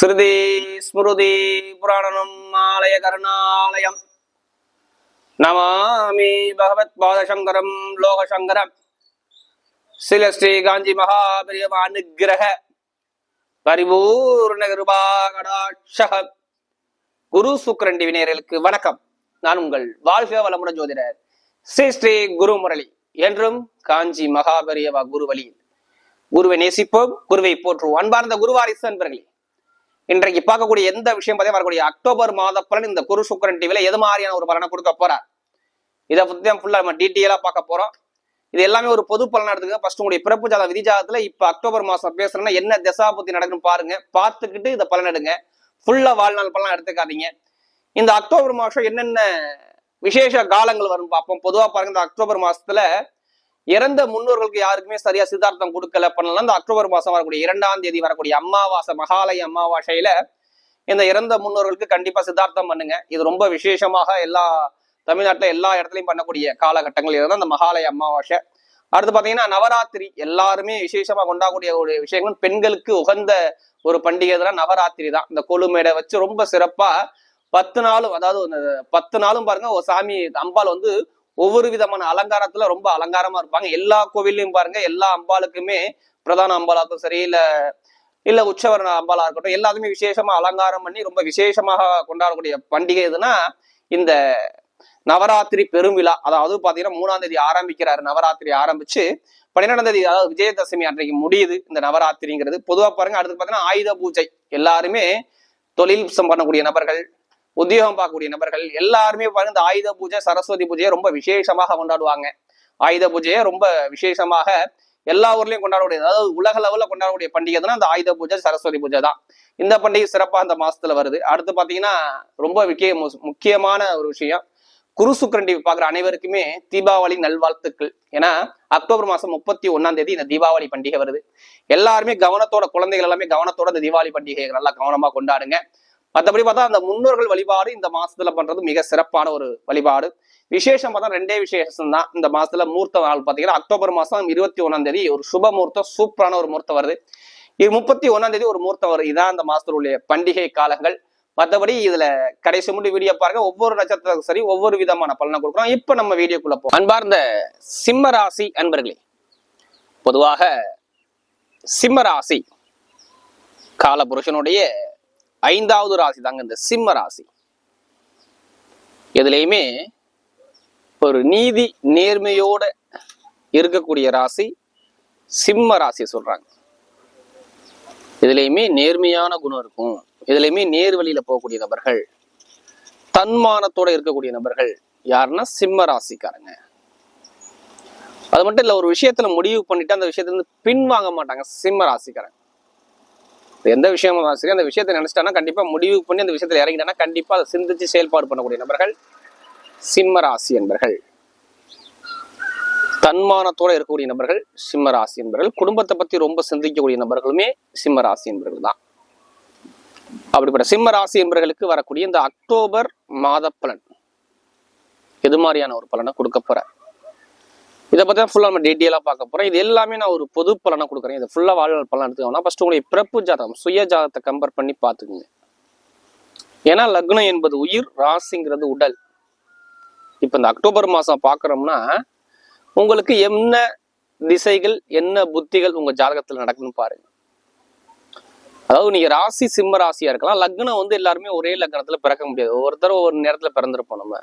ஸ்ருதி ஸ்மிருதி புராணனம் ஆலய கருணாலயம். நமாமி பகவத் பாதசங்கரம் லோகசங்கரம். சில ஸ்ரீ காஞ்சி மகாபிரியம் அனுகிரக. பரிபூர்ண கிருபாகடாட்சக. குரு சுக்கரண்டி வினையர்களுக்கு வணக்கம். நான் உங்கள் வாழ்க வளமுடன் ஜோதிடர் ஸ்ரீ ஸ்ரீ குரு முரளி என்றும் காஞ்சி மகாபரியவா குரு வழியில் குருவை நேசிப்போம். குருவை போற்றுவோம் அன்பார்ந்த குருவாரிசு அன்பர்களே. இன்றைக்கு பார்க்கக்கூடிய எந்த விஷயம் பார்த்தா வரக்கூடிய அக்டோபர் மாத பலன் இந்த குரு சுக்கரன் டிவில எது மாதிரியான ஒரு பலனை கொடுக்க போறார்? இதை பத்தி தான் ஃபுல்லா நம்ம டீட்டெயிலா பார்க்க போறோம். இது எல்லாமே ஒரு பொது பலனா எடுத்துக்க ஃபர்ஸ்ட் உங்களுடைய பிறப்பு ஜாத விதி ஜாதத்துல இப்ப அக்டோபர் மாசம் பேசுறேன்னா என்ன திசா புத்தி நடக்குன்னு பாருங்க. பார்த்துக்கிட்டு இதை பலன் எடுங்க. ஃபுல்லா வாழ்நாள் பலன் எடுத்துக்காதீங்க. இந்த அக்டோபர் மாசம் என்னென்ன விசேஷ காலங்கள் வரும் பார்ப்போம். பொதுவா பாருங்க இந்த அக்டோபர் மாசத்துல இறந்த முன்னோர்களுக்கு யாருக்குமே சரியா சித்தார்த்தம் கொடுக்கல பண்ணலாம் இந்த அக்டோபர் மாசம் வரக்கூடிய இரண்டாம் தேதி வரக்கூடிய அமாவாசை மகாலய அமாவாசையில இந்த இறந்த முன்னோர்களுக்கு கண்டிப்பா சித்தார்த்தம் பண்ணுங்க. இது ரொம்ப விசேஷமாக எல்லா தமிழ்நாட்டுல எல்லா இடத்துலயும் பண்ணக்கூடிய காலகட்டங்கள். இதுதான் இந்த மகாலய அமாவாசை. அடுத்து பாத்தீங்கன்னா நவராத்திரி. எல்லாருமே விசேஷமா கொண்டாடக்கூடிய ஒரு விஷயங்கள். பெண்களுக்கு உகந்த ஒரு பண்டிகை தான் நவராத்திரி தான். இந்த கொழுமேடை வச்சு ரொம்ப சிறப்பா பத்து நாளும் அதாவது பத்து நாளும் பாருங்க ஒரு சாமி அம்பாள் வந்து ஒவ்வொரு விதமான அலங்காரத்துல ரொம்ப அலங்காரமா இருப்பாங்க. எல்லா கோவில்லையும் பாருங்க எல்லா அம்பாளுக்குமே பிரதான அம்பாளாக்கும் சரி இல்ல இல்ல உற்சவர அம்பாலா இருக்கட்டும் எல்லாத்துமே விசேஷமா அலங்காரம் பண்ணி ரொம்ப விசேஷமாக கொண்டாடக்கூடிய பண்டிகை எதுனா இந்த நவராத்திரி பெருவிழா அதாவது பாத்தீங்கன்னா மூணாம் தேதி ஆரம்பிக்கிறாரு. நவராத்திரி ஆரம்பிச்சு பன்னிரெண்டாம் தேதி அதாவது விஜயதசமி அன்றைக்கு முடியுது இந்த நவராத்திரிங்கிறது. பொதுவா பாருங்க அடுத்து பாத்தீங்கன்னா ஆயுத பூஜை. எல்லாருமே தொழில் பண்ணக்கூடிய நபர்கள் உத்தியோகம் பார்க்கக்கூடிய நபர்கள் எல்லாருமே பாருங்க இந்த ஆயுத பூஜை சரஸ்வதி பூஜையை ரொம்ப விசேஷமாக கொண்டாடுவாங்க. ஆயுத பூஜையை ரொம்ப விசேஷமாக எல்லா ஊர்லயும் கொண்டாடக்கூடிய அதாவது உலக லெவலில் கொண்டாடக்கூடிய பண்டிகை தான் அந்த ஆயுத பூஜை சரஸ்வதி பூஜை தான். இந்த பண்டிகை சிறப்பாக அந்த மாசத்துல வருது. அடுத்து பாத்தீங்கன்னா ரொம்ப விக்கிய முக்கியமான ஒரு விஷயம். குரு சுக்கரன் பாக்குற அனைவருக்குமே தீபாவளி நல்வாழ்த்துக்கள். ஏன்னா அக்டோபர் மாசம் முப்பத்தி ஒன்னாம் தேதி இந்த தீபாவளி பண்டிகை வருது. எல்லாருமே கவனத்தோட குழந்தைகள் எல்லாமே கவனத்தோட இந்த தீபாவளி பண்டிகையை நல்லா கவனமா கொண்டாடுங்க. மற்றபடி பார்த்தா அந்த முன்னோர்கள் வழிபாடு இந்த மாசத்துல பண்றது மிக சிறப்பான ஒரு வழிபாடு. விசேஷம் பார்த்தா ரெண்டே விசேஷம் தான் இந்த மாசத்துல மூர்த்த நாள் பாத்தீங்கன்னா அக்டோபர் மாசம் இருபத்தி ஒன்னாம் தேதி ஒரு சுப முகூர்த்தம் சூப்பரான ஒரு முகூர்த்தம் வருது. இது முப்பத்தி ஒன்னாம் தேதி ஒரு முகூர்த்தம் வருது. இதான் அந்த மாசத்துல உள்ள பண்டிகை காலங்கள். மற்றபடி இதுல கடைசி முடி வீடியோ பாருங்க. ஒவ்வொரு நட்சத்திரத்துக்கும் சரி ஒவ்வொரு விதமான பலனை கொடுக்குறோம் இப்ப நம்ம வீடியோக்குள்ள போ அன்பார்ந்த சிம்ம ராசி அன்பர்களே பொதுவாக சிம்ம ராசி காலபுருஷனுடைய ஐந்தாவது ராசி தாங்க இந்த சிம்ம ராசி. எதுலையுமே ஒரு நீதி நேர்மையோட இருக்கக்கூடிய ராசி சிம்ம ராசி சொல்றாங்க. இதுலையுமே நேர்மையான குணம் இருக்கும். இதுலையுமே நேர் வழியில போகக்கூடிய நபர்கள் தன்மானத்தோட இருக்கக்கூடிய நபர்கள் யாருன்னா சிம்ம ராசிக்காரங்க. அது மட்டும் இல்ல ஒரு விஷயத்துல முடிவு பண்ணிட்டு அந்த விஷயத்துல இருந்து பின் வாங்க மாட்டாங்க சிம்ம ராசிக்காரங்க. எந்த விஷயமா சரி அந்த விஷயத்தை நினைச்சிட்டானா கண்டிப்பாக முடிவு பண்ணி அந்த விஷயத்துல இறங்கிட்டானா கண்டிப்பா அதை சிந்திச்சு செயல்பாடு பண்ணக்கூடிய நபர்கள் சிம்ம ராசி என்பர்கள். தன்மானத்தோட இருக்கக்கூடிய நபர்கள் சிம்ம ராசி என்பர்கள். குடும்பத்தை பத்தி ரொம்ப சிந்திக்கக்கூடிய நபர்களுமே சிம்ம ராசி என்பர்கள் தான். அப்படிப்பட்ட சிம்ம ராசி என்பர்களுக்கு வரக்கூடிய இந்த அக்டோபர் மாத பலன் எது மாதிரியான ஒரு பலனை கொடுக்க போற? இதை பற்றி தான் ஃபுல்லாக நம்ம டீட்டெயிலாக பார்க்க போகிறோம் இது எல்லாமே நான் ஒரு பொது பலனை கொடுக்குறேன். இதை ஃபுல்லாக வாழ்நாள் பலன் எடுத்துக்கோனா ஃபஸ்ட்டு உங்களுடைய பிறப்பு ஜாதகம் சுய ஜாதகத்தை கம்பேர் பண்ணி பார்த்துக்குங்க. ஏன்னா லக்னம் என்பது உயிர் ராசிங்கிறது உடல். இப்போ இந்த அக்டோபர் மாதம் பார்க்குறோம்னா உங்களுக்கு என்ன திசைகள் என்ன புத்திகள் உங்கள் ஜாதகத்தில் நடக்குதுன்னு பாருங்க. அதாவது நீங்க ராசி சிம்ம ராசியா இருக்கலாம். லக்னம் வந்து எல்லாருமே ஒரே லக்னத்துல பிறக்க முடியாது. ஒருத்தர் ஒரு நேரத்துல பிறந்திருப்போம் நம்ம.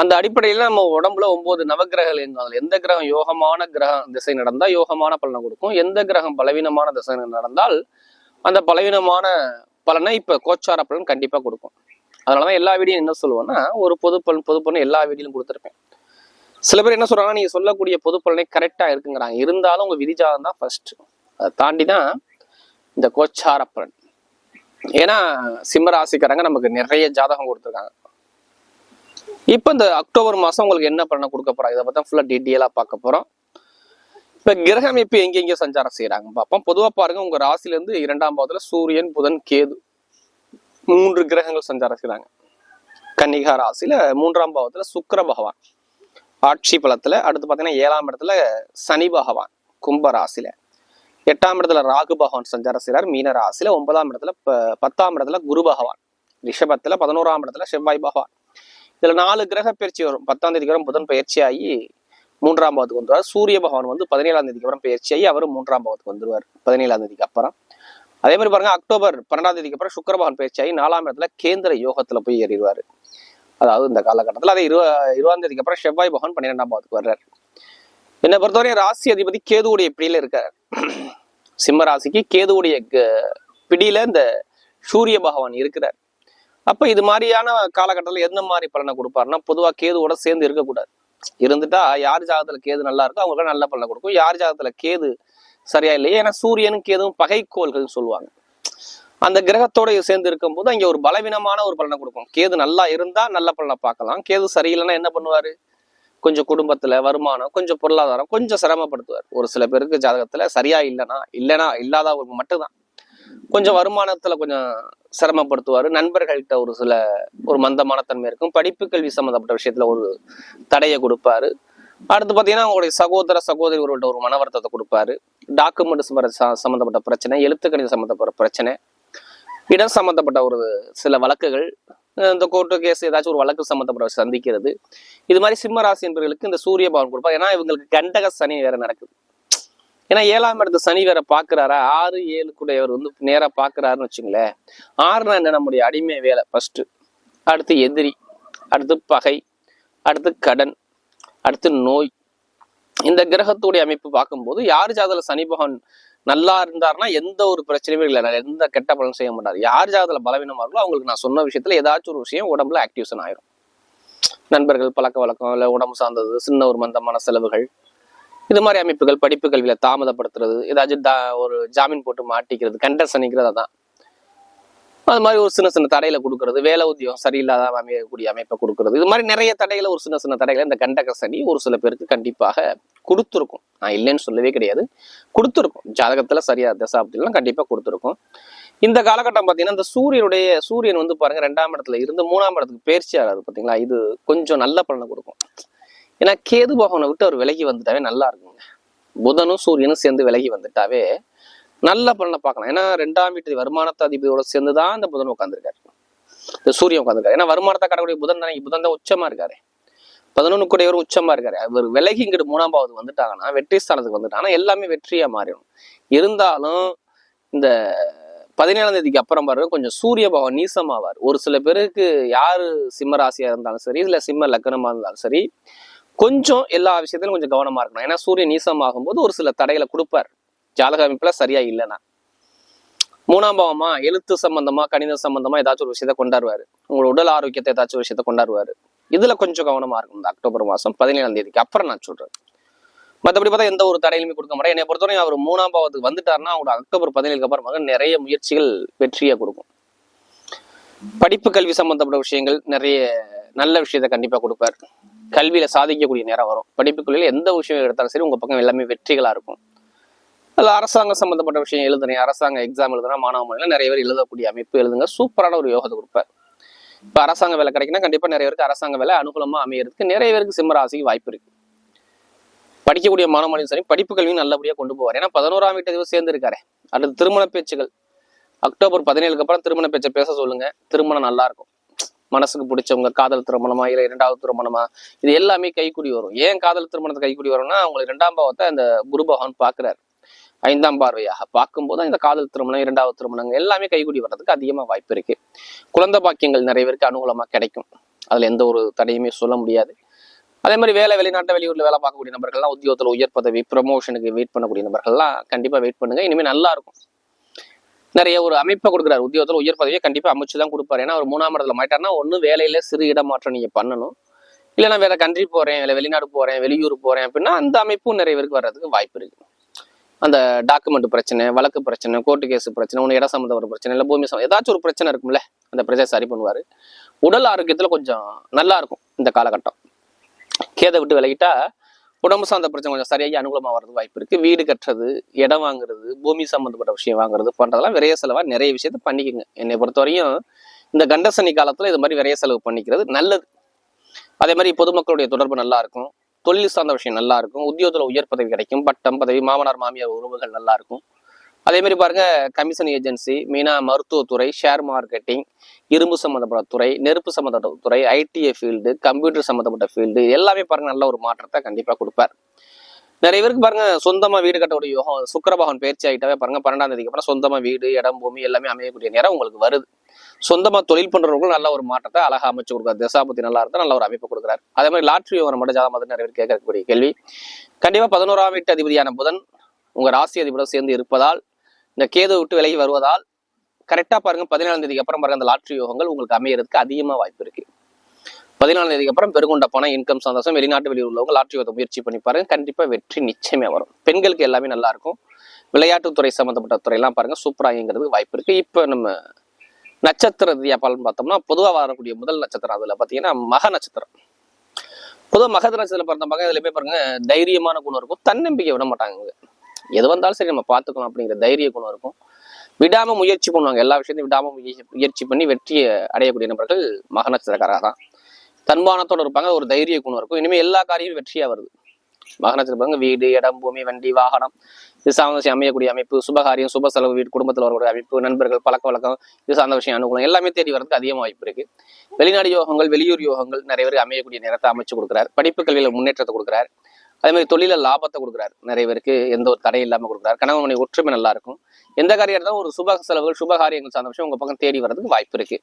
அந்த அடிப்படையில் நம்ம உடம்புல ஒன்பது நவகிரகங்கள் அதில் எந்த கிரகம் யோகமான கிரகம் திசை நடந்தால் யோகமான பலனை கொடுக்கும். எந்த கிரகம் பலவீனமான திசை நடந்தால் அந்த பலவீனமான பலனை இப்போ கோச்சார பலன் கண்டிப்பாக கொடுக்கும். அதனாலதான் எல்லா வீடியும் என்ன சொல்லுவேன்னா ஒரு பொது பலன் பொது பலன் எல்லா வீடியிலும் கொடுத்துருப்பேன். சில பேர் என்ன சொல்கிறாங்கன்னா நீங்கள் சொல்லக்கூடிய பொது பலனை கரெக்டாக இருக்குங்கிறாங்க. இருந்தாலும் உங்கள் விதிஜாதம் தான் ஃபர்ஸ்ட் அதை தாண்டி தான் இந்த கோச்சார பலன். ஏன்னா சிம்ம ராசிக்காரங்க நமக்கு நிறைய ஜாதகம் கொடுத்துருக்காங்க. இப்போ இந்த அக்டோபர் மாதம் உங்களுக்கு என்ன பண்ண கொடுக்க போறாங்க? இதை பற்றி ஃபுல்லாக டீட்டெயிலாக பார்க்க போகிறோம் இப்போ கிரகம் இப்போ எங்கெங்கே சஞ்சாரம் செய்கிறாங்க பார்ப்போம். பொதுவாக பாருங்கள் உங்கள் ராசிலேருந்து இரண்டாம் பாவத்தில் சூரியன் புதன் கேது மூன்று கிரகங்கள் சஞ்சாரம் செய்கிறாங்க கன்னிகா ராசியில் மூன்றாம் பாவத்தில் சுக்கர பகவான். ஆட்சி பழத்தில் அடுத்து பார்த்தீங்கன்னா ஏழாம் இடத்துல சனி பகவான் கும்ப ராசியில். எட்டாம் இடத்துல ராகு பகவான் சஞ்சாரம் செய்கிறார் மீன ராசியில். ஒன்பதாம் இடத்துல ப- பத்தாம் இடத்துல குரு பகவான். ரிஷபத்தில் பதினோராம் இடத்துல செவ்வாய் பகவான். இதுல நாலு கிரக பயிற்சி வரும். பத்தாம் தேதிக்கு வரும் புதன் பயிற்சி ஆகி மூன்றாம் பாவத்துக்கு வந்துருவார். சூரிய பகவான் வந்து பதினேழாம் தேதிக்கு அப்புறம் பயிற்சி ஆகி அவரும் மூன்றாம் பாவத்துக்கு வந்துருவார். பதினேழாம் தேதிக்கு அப்புறம். அதே மாதிரி பாருங்க அக்டோபர் பன்னெண்டாம் தேதிக்கு அப்புறம் சுக்கர பகவான் பயிற்சி ஆகி நாலாம் இடத்துல கேந்திர யோகத்துல போய் ஏறிடுவார். அதாவது இந்த காலகட்டத்தில் அதே இருவ இருபதாம் தேதிக்கு அப்புறம் செவ்வாய் பகவான் பன்னிரெண்டாம் பாவத்துக்கு வர்றார். என்னை பொறுத்தவரை ராசி அதிபதி கேதுவுடைய பிடியில இருக்கார். சிம்ம ராசிக்கு கேதுவுடைய பிடியில இந்த சூரிய பகவான் இருக்கிறார். அப்போ இது மாதிரியான காலகட்டத்தில் எந்த மாதிரி பலனை கொடுப்பாருன்னா பொதுவா கேதுவோட சேர்ந்து இருக்கக்கூடாது. இருந்துட்டா யார் ஜாதகத்தில் கேது நல்லா இருக்கோ அவங்களுக்கு நல்ல பலனை கொடுக்கும். யார் ஜாதகத்தில் கேது சரியா இல்லையே ஏன்னா சூரியனும் கேதுவும் பகைக்கோள்கள்னு சொல்லுவாங்க. அந்த கிரகத்தோட சேர்ந்து இருக்கும்போது அங்க ஒரு பலவீனமான ஒரு பலனை கொடுக்கும். கேது நல்லா இருந்தா நல்ல பலனை பார்க்கலாம். கேது சரியில்லைன்னா என்ன பண்ணுவாரு? கொஞ்சம் குடும்பத்துல வருமானம் கொஞ்சம் பொருளாதாரம் கொஞ்சம் சிரமப்படுத்துவார். ஒரு சில பேருக்கு ஜாதகத்துல சரியா இல்லைன்னா இல்லைனா இல்லாதவங்க மட்டும்தான். கொஞ்சம் வருமானத்துல கொஞ்சம் சிரமப்படுத்துவார். நண்பர்கள்கிட்ட ஒரு சில ஒரு மந்தமான தன்மை இருக்கும். படிப்பு கல்வி சம்மந்தப்பட்ட விஷயத்துல ஒரு தடையை கொடுப்பாரு. அடுத்து பார்த்தீங்கன்னா அவங்களுடைய சகோதர சகோதரி ஒருவர்கிட்ட ஒரு மன வருத்தத்தை கொடுப்பாரு. டாக்குமெண்ட் சம்மந்தப்பட்ட பிரச்சனை எழுத்துக்கணித சம்மந்தப்பட்ட பிரச்சனை இடம் சம்மந்தப்பட்ட ஒரு சில வழக்குகள் இந்த கோர்ட்டு கேஸ் ஏதாச்சும் ஒரு வழக்கு சம்மந்தப்பட்ட சந்திக்கிறது. இது மாதிரி சிம்ம ராசி என்பவர்களுக்கு இந்த சூரிய பவன் கொடுப்பார். ஏன்னா இவங்களுக்கு கண்டக சனி வேற நடக்குது. ஏன்னா ஏழாம் இடத்து சனி வேற பாக்குறாரா? ஆறு ஏழு கூடையவர் வந்து நேரா பாக்குறாருன்னு வச்சுங்களேன். ஆறுனா என்ன? நம்முடைய அடிமை வேலை. ஃபர்ஸ்ட் அடுத்து எதிரி. அடுத்து பகை. அடுத்து கடன். அடுத்து நோய். இந்த கிரகத்துடைய அமைப்பு பார்க்கும்போது யார் ஜாதல சனி பகவான் நல்லா இருந்தாருன்னா எந்த ஒரு பிரச்சனையும் இல்லை. எந்த கெட்ட பலனும் செய்ய மாட்டார். யார் ஜாதல பலவீனமா இருக்கோ அவங்களுக்கு நான் சொன்ன விஷயத்துல ஏதாச்சும் ஒரு விஷயம் உடம்புல ஆக்டிவேஷன் ஆயிரும். நண்பர்கள் பழக்க வழக்கம் இல்லை உடம்பு சார்ந்தது சின்ன ஒரு மந்தமான செலவுகள் இது மாதிரி அமைப்புகள் படிப்பு கல்வியில தாமதப்படுத்துறது ஏதாச்சும் தா- ஒரு ஜாமீன் போட்டு மாட்டிக்கிறது கண்ட சனிக்கிறது அதான். அது மாதிரி ஒரு சின்ன சின்ன தடையில கொடுக்கறது வேலை உத்தியோகம் சரியில்லாத அமையக்கூடிய அமைப்பை கொடுக்கறது. இது மாதிரி நிறைய தடைகளை ஒரு சின்ன சின்ன தடைகளை இந்த கண்டக சனி ஒரு சில பேருக்கு கண்டிப்பாக கொடுத்துருக்கும். நான் இல்லைன்னு சொல்லவே கிடையாது. கொடுத்துருக்கும். ஜாதகத்துல சரியா தசாப்திலாம் கண்டிப்பா கொடுத்துருக்கும். இந்த காலகட்டம் பார்த்தீங்கன்னா இந்த சூரியனுடைய சூரியன் வந்து பாருங்க ரெண்டாம் இடத்துல இருந்து மூணாம் இடத்துக்கு பயிற்சி பார்த்தீங்களா இது கொஞ்சம் நல்ல பலனை கொடுக்கும். ஏன்னா கேது பகவனை விட்டு அவர் விலகி வந்துட்டாவே நல்லா இருக்குங்க. புதனும் சூரியனும் சேர்ந்து விலகி வந்துட்டாவே நல்ல பலனை பார்க்கலாம். ஏன்னா ரெண்டாம் வீட்டு வருமானத்தை அதிபதியோட சேர்ந்து தான் இந்த புதன் உட்காந்துருக்காரு இந்த சூரியன் உட்காந்துருக்காரு ஏன்னா வருமானத்தை கடக்கூடிய புதன் தானே. புதன் தான் உச்சமா இருக்காரு. பதினொன்று கூடியவர் உச்சமா இருக்காரு. அவர் விலகி இங்கிட்டு மூணாம் பாவது வந்துட்டாங்கன்னா வெற்றி ஸ்தானத்துக்கு வந்துட்டாங்கன்னா எல்லாமே வெற்றியா மாறிடும். இருந்தாலும் இந்த பதினேழாம் தேதிக்கு அப்புறம் பாருங்க கொஞ்சம் சூரிய பகவான் நீசமாவார். ஒரு சில பேருக்கு யாரு சிம்ம ராசியா இருந்தாலும் சரி இல்ல சிம்ம லக்னமா இருந்தாலும் சரி கொஞ்சம் எல்லா விஷயத்திலும் கொஞ்சம் கவனமா இருக்கணும். ஏன்னா சூரியன் நீசம் ஆகும்போது ஒரு சில தடைகளை கொடுப்பார். ஜாதக அமைப்பில் சரியா இல்லைன்னா. மூணாம் பாவமா எழுத்து சம்பந்தமா கணித சம்பந்தமா ஏதாச்சும் ஒரு விஷயத்த கொண்டாடுவாரு. உங்களோட உடல் ஆரோக்கியத்தை ஏதாச்சும் ஒரு விஷயத்த கொண்டாடுவாரு. இதுல கொஞ்சம் கவனமா இருக்கும் இந்த அக்டோபர் மாசம் பதினேழாம் தேதிக்கு அப்புறம் நான் சொல்றேன். மற்றபடி பார்த்தா எந்த ஒரு தடையிலுமே கொடுக்க மாட்டேன். என்னை பொறுத்தவரை அவர் மூணாம் பாவத்துக்கு வந்துட்டாருன்னா அவங்களோட அக்டோபர் பதினேழுக்கு அப்புறமாக நிறைய முயற்சிகள் வெற்றியை கொடுக்கும். படிப்பு கல்வி சம்பந்தப்பட்ட விஷயங்கள் நிறைய நல்ல விஷயத்த கண்டிப்பா கொடுப்பார். கல்வியில சாதிக்கக்கூடிய நேரம் வரும். படிப்பு கல்வியில எந்த விஷயம் எடுத்தாலும் சரி உங்க பக்கம் எல்லாமே வெற்றிகளா இருக்கும். அதில் அரசாங்கம் சம்பந்தப்பட்ட விஷயம் எழுதுறேன் அரசாங்க எக்ஸாம் எழுதுனா மாணவ மாணவிகள் நிறைய பேர் எழுதக்கூடிய அமைப்பு எழுதுங்க சூப்பரான ஒரு யோகத்தை கொடுப்பார். இப்போ அரசாங்க வேலை கிடைக்குன்னா கண்டிப்பா நிறைய பேருக்கு அரசாங்க வேலை அனுகூலமா அமையறதுக்கு நிறைய பேருக்கு சிம்மராசிக்கு வாய்ப்பு இருக்கு. படிக்கக்கூடிய மாணவனையும் சரி படிப்பு கல்வியும் நல்லபடியா கொண்டு போவார். ஏன்னா பதினோராம் வீட்டு சேர்ந்து இருக்காரு அடுத்து திருமண பேச்சுகள் அக்டோபர் பதினேழுக்கு அப்புறம் திருமண பேச்சை பேச சொல்லுங்க. திருமணம் நல்லா இருக்கும் மனசுக்கு பிடிச்சவங்க காதல் திருமணமா இல்லை இரண்டாவது திருமணமா? இது எல்லாமே கைக்குடி வரும். ஏன் காதல் திருமணத்தை கைக்குடி வரும்னா அவங்களுக்கு இரண்டாம் பாவத்தை அந்த குரு பகவான் பாக்குறாரு ஐந்தாம் பார்வையாக பார்க்கும்போது இந்த காதல் திருமணம் இரண்டாவது திருமணம் எல்லாமே கைகூடி வர்றதுக்கு அதிகமா வாய்ப்பு இருக்கு. குழந்தை பாக்கியங்கள் நிறைய பேருக்கு அனுகூலமா கிடைக்கும். அதுல எந்த ஒரு தடையுமே சொல்ல முடியாது. அதே மாதிரி வேலை வெளிநாட்டு வெளியூர்ல வேலை பார்க்கக்கூடிய நபர்கள்லாம் உத்தியோகத்துல உயர் பதவி ப்ரமோஷனுக்கு வெயிட் பண்ணக்கூடிய நபர்கள்லாம் கண்டிப்பா வெயிட் பண்ணுங்க. இனிமே நல்லா இருக்கும். நிறைய ஒரு அமைப்பை கொடுக்குறாரு. உத்தியோகத்தில் உயர் பதவியை கண்டிப்பாக அமைச்சு தான் கொடுப்பாரு. ஏன்னா ஒரு மூணாம் இடத்துல மாட்டாருன்னா ஒன்று வேலையில சிறு இடமாற்றம் நீங்கள் பண்ணணும். இல்லைன்னா வேற கண்ட்ரி போகிறேன் இல்லை வெளிநாடு போகிறேன் வெளியூர் போகிறேன் அப்படின்னா அந்த அமைப்பும் நிறைய பேருக்கு வர்றதுக்கு வாய்ப்பு இருக்கு. அந்த டாக்குமெண்ட் பிரச்சனை வழக்கு பிரச்சனை கோர்ட்டு கேஸ் பிரச்சனை ஒன்று இடம் ஒரு பிரச்சனை இல்லை பூமி சம்மந்தம் ஏதாச்சும் ஒரு பிரச்சனை இருக்கும்ல அந்த பிரச்சனை சரி பண்ணுவார். உடல் ஆரோக்கியத்தில் கொஞ்சம் நல்லா இருக்கும் இந்த காலகட்டம். கேதை விட்டு விலகிட்டா உடம்பு சார்ந்த பிரச்சனை கொஞ்சம் சரியாகி அனுகூலமாக வரது வாய்ப்பு இருக்குது வீடு கட்டுறது இடம் வாங்குறது பூமி சம்மந்தப்பட்ட விஷயம் வாங்குறது பண்றதெல்லாம் விரைய செலவாக நிறைய விஷயத்த பண்ணிக்கோங்க. என்னை பொறுத்தவரையும் இந்த கண்டசனி காலத்தில் இது மாதிரி விரைய செலவு பண்ணிக்கிறது நல்லது. அதே மாதிரி பொதுமக்களுடைய தொடர்பு நல்லா இருக்கும். தொழில் சார்ந்த விஷயம் நல்லா இருக்கும். உத்தியோகத்தில் உயர் பதவி கிடைக்கும். பட்டம் பதவி மாமனார் மாமியார் உறவுகள் நல்லா இருக்கும். அதே மாதிரி பாருங்க கமிஷன் ஏஜென்சி மீனா மருத்துவத்துறை ஷேர் மார்க்கெட்டிங் இரும்பு சம்மந்தப்பட்ட துறை நெருப்பு சம்மந்தப்பட்ட துறை ஐடிஐ ஃபீல்டு கம்ப்யூட்டர் சம்மந்தப்பட்ட ஃபீல்டு எல்லாமே பாருங்க நல்ல ஒரு மாற்றத்தை கண்டிப்பாக கொடுப்பார். நிறைய பேருக்கு பாருங்க சொந்தமா வீடு கட்டக்கூடிய யோகம் சுக்கரபகவான் பயிற்சி ஆகிட்டாவே பாருங்க பன்னெண்டாம் தேதிக்கு அப்புறம் சொந்தமா வீடு இடம் பூமி எல்லாமே அமையக்கூடிய நேரம் உங்களுக்கு வருது. சொந்தமா தொழில் பண்றவங்களும் நல்ல ஒரு மாற்றத்தை அழகா அமைச்சு கொடுக்குறாரு. தசாபத்தி நல்லா இருந்தால் நல்ல ஒரு அமைப்பு கொடுக்குறாரு. அதே மாதிரி லாட்ரி விவரம் மட்டும் ஜாதகம் பார்த்து நிறைய பேர் கேட்கக்கூடிய கேள்வி. கண்டிப்பா பதினோராம் வீட்டு அதிபதியான புதன் உங்க ராசி அதிபரோடு சேர்ந்து இருப்பதால் இந்த கேது விட்டு விலகி வருவதால் கரெக்டா பாருங்க பதினேழாம் தேதிக்கு அப்புறம் பாருங்க அந்த லாட்ரி யோகங்கள் உங்களுக்கு அமையறதுக்கு அதிகமா வாய்ப்பு இருக்கு. பதினாலாம் தேதிக்கு அப்புறம் பெருங்கொண்ட பணம் இன்கம் சந்தோஷம் வெளிநாட்டு வெளியூர் உள்ளவங்க லாட்ரி யோகத்தை முயற்சி பண்ணி பாருங்க கண்டிப்பா வெற்றி நிச்சயமே வரும். பெண்களுக்கு எல்லாமே நல்லா இருக்கும். விளையாட்டுத்துறை சம்மந்தப்பட்ட துறையெல்லாம் பாருங்க சூப்பராங்கிறதுக்கு வாய்ப்பு இருக்கு. இப்போ நம்ம நட்சத்திர வியாபாரம் பலன் பார்த்தோம்னா பொதுவா வரக்கூடிய முதல் நட்சத்திரம் அதுல பாத்தீங்கன்னா மக நட்சத்திரம். பொதுவாக மகத நட்சத்திரம் பிறந்த மகன் இதுல போய் பாருங்க தைரியமான குணம் இருக்கும் தன்னம்பிக்கை விட மாட்டாங்க எது வந்தாலும் சரி நம்ம பார்த்துக்கணும் அப்படிங்கிற தைரிய குணம் இருக்கும். விடாம முயற்சி பண்ணுவாங்க. எல்லா விஷயத்தையும் விடாம முயற்சி முயற்சி பண்ணி வெற்றியை அடையக்கூடிய நபர்கள் மக தான். தன்மானத்தோடு இருப்பாங்க. ஒரு தைரிய குணம் இருக்கும். இனிமே எல்லா காரியமும் வெற்றியா வருது. மக வீடு இடம் பூமி வண்டி வாகனம் இது சார்ந்த விஷயம் அமையக்கூடிய அமைப்பு சுபகாரியம் சுப செலவு வீடு குடும்பத்தில் வரக்கூடிய அமைப்பு நண்பர்கள் பழக்க வழக்கம் இது சார்ந்த விஷயம் அனுகூலம் எல்லாமே தேடி வரதுக்கு அதிகமாக வாய்ப்பு இருக்கு. வெளிநாடு யோகங்கள் வெளியூர் யோகங்கள் நிறைய பேருக்கு அமையக்கூடிய நேரத்தை அமைச்சு கொடுக்குறாரு. படிப்பு கல்வியில் முன்னேற்றத்தை கொடுக்குறாரு. அதே மாதிரி தொழில லாபத்தை கொடுக்குறாரு. நிறைய பேருக்கு எந்த ஒரு தடை இல்லாம கொடுக்குறாரு. கணவன் மனைவி ஒற்றுமை நல்லா இருக்கும். எந்த காரியம் இருந்தாலும் ஒரு சுப செலவுகள் சுப காரியங்கள் சார்ந்த விஷயம் உங்க பக்கம் தேடி வரதுக்கு வாய்ப்பு இருக்கு.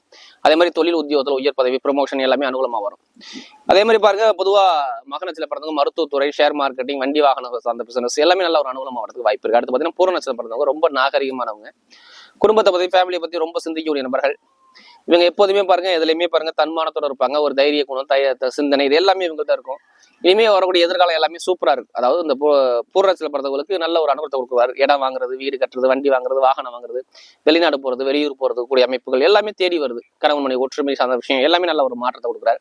அதே மாதிரி தொழில் உத்தியோகத்தில் உயர் பதவி ப்ரொமோஷன் எல்லாமே அனுகூலமா வரும். அதே மாதிரி பாருங்க பொதுவா மகனத்தில் பிறந்தவங்க மருத்துவத்துறை ஷேர் மார்க்கெட்டிங் வண்டி வாகனம் சார்ந்த பிசினஸ் எல்லாமே நல்லா ஒரு அனுகூலமா வரதுக்கு வாய்ப்பு இருக்கு. அடுத்து பாத்தீங்கன்னா பூர நட்சத்திரம் பிறந்தவங்க ரொம்ப நாகரிகமானவங்க. குடும்பத்தை பத்தி ஃபேமிலியை பத்தி ரொம்ப சிந்திக்கக்கூடிய நபர்கள். இவங்க எப்போதுமே பாருங்க எதுலையுமே பாருங்க தன்மானத்தோட இருப்பாங்க. ஒரு தைரிய குணம் தய சிந்தனை இது எல்லாமே இவங்கள்ட்ட இருக்கும். இனிமே வரக்கூடிய எதிர்காலம் எல்லாமே சூப்பரா இருக்கு. அதாவது இந்த பூர்வத்தில் பிறந்தவங்களுக்கு நல்ல ஒரு அனுபவத்தை கொடுக்குவார். இடம் வாங்குறது வீடு கட்டுறது வண்டி வாங்குறது வாகனம் வாங்குறது வெளிநாடு போறது வெளியூர் போறது கூடிய அமைப்புகள் எல்லாமே தேடி வருது. கணவன் மனைவி ஒற்றுமை சார்ந்த விஷயம் எல்லாமே நல்ல ஒரு மாற்றத்தை கொடுக்குறாரு.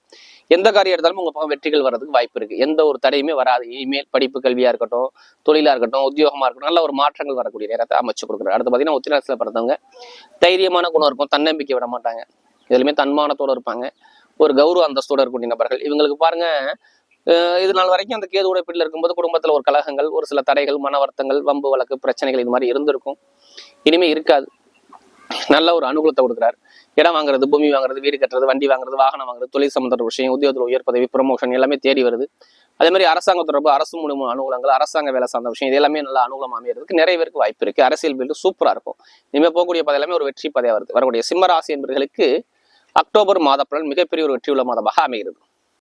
எந்த காரியம் எடுத்தாலும் உங்க பக்கம் வெற்றிகள் வர்றதுக்கு வாய்ப்பு இருக்கு. எந்த ஒரு தடையுமே வராது. இனிமேல் படிப்பு கல்வியா இருக்கட்டும் தொழிலா இருக்கட்டும் உத்தியோகமா இருக்கட்டும் நல்ல ஒரு மாற்றங்கள் வரக்கூடிய நேரத்தை அமைச்சு கொடுக்குறாரு. அடுத்து பாத்தீங்கன்னா உத்திரத்தில் பிறந்தவங்க தைரியமான குணம் இருக்கும். தன்னம்பிக்கை விட மாட்டாங்க. இதுலயுமே தன்மானத்தோட இருப்பாங்க. ஒரு கௌரவ அந்தஸ்தோட இருக்கக்கூடிய நபர்கள். இவங்களுக்கு பாருங்க இது நாள் வரைக்கும் அந்த கேது உடைப்பில் இருக்கும்போது குடும்பத்தில் ஒரு கலகங்கள் ஒரு சில தடைகள் மன வருத்தங்கள் வம்பு வழக்கு பிரச்சனைகள் இது மாதிரி இருந்திருக்கும். இனிமே இருக்காது. நல்ல ஒரு அனுகூலத்தை கொடுக்குறாரு. இடம் வாங்குறது பூமி வாங்குறது வீடு கட்டுறது வண்டி வாங்குறது வாகனம் வாங்குறது தொழில் சம்பந்தப்பட்ட விஷயம் உத்தியோகத்தில் உயர் பதவி ப்ரமோஷன் எல்லாமே தேடி வருது. அதே மாதிரி அரசாங்க தொடர்பு அரசு மூலியமான அனுகூலங்கள் அரசாங்க வேலை சார்ந்த விஷயம் இது எல்லாமே நல்ல அனுகூலம் அமையிறதுக்கு நிறைய பேருக்கு வாய்ப்பு இருக்கு. அரசியல் பீல்டு சூப்பரா இருக்கும். இனிமே போகக்கூடிய பதவி எல்லாமே ஒரு வெற்றி பதையா வருது. வரக்கூடிய சிம்மராசி என்பவர்களுக்கு அக்டோபர் மாத பலன் மிகப்பெரிய ஒரு வெற்றியுள்ள மாதமாக அமைகிறது.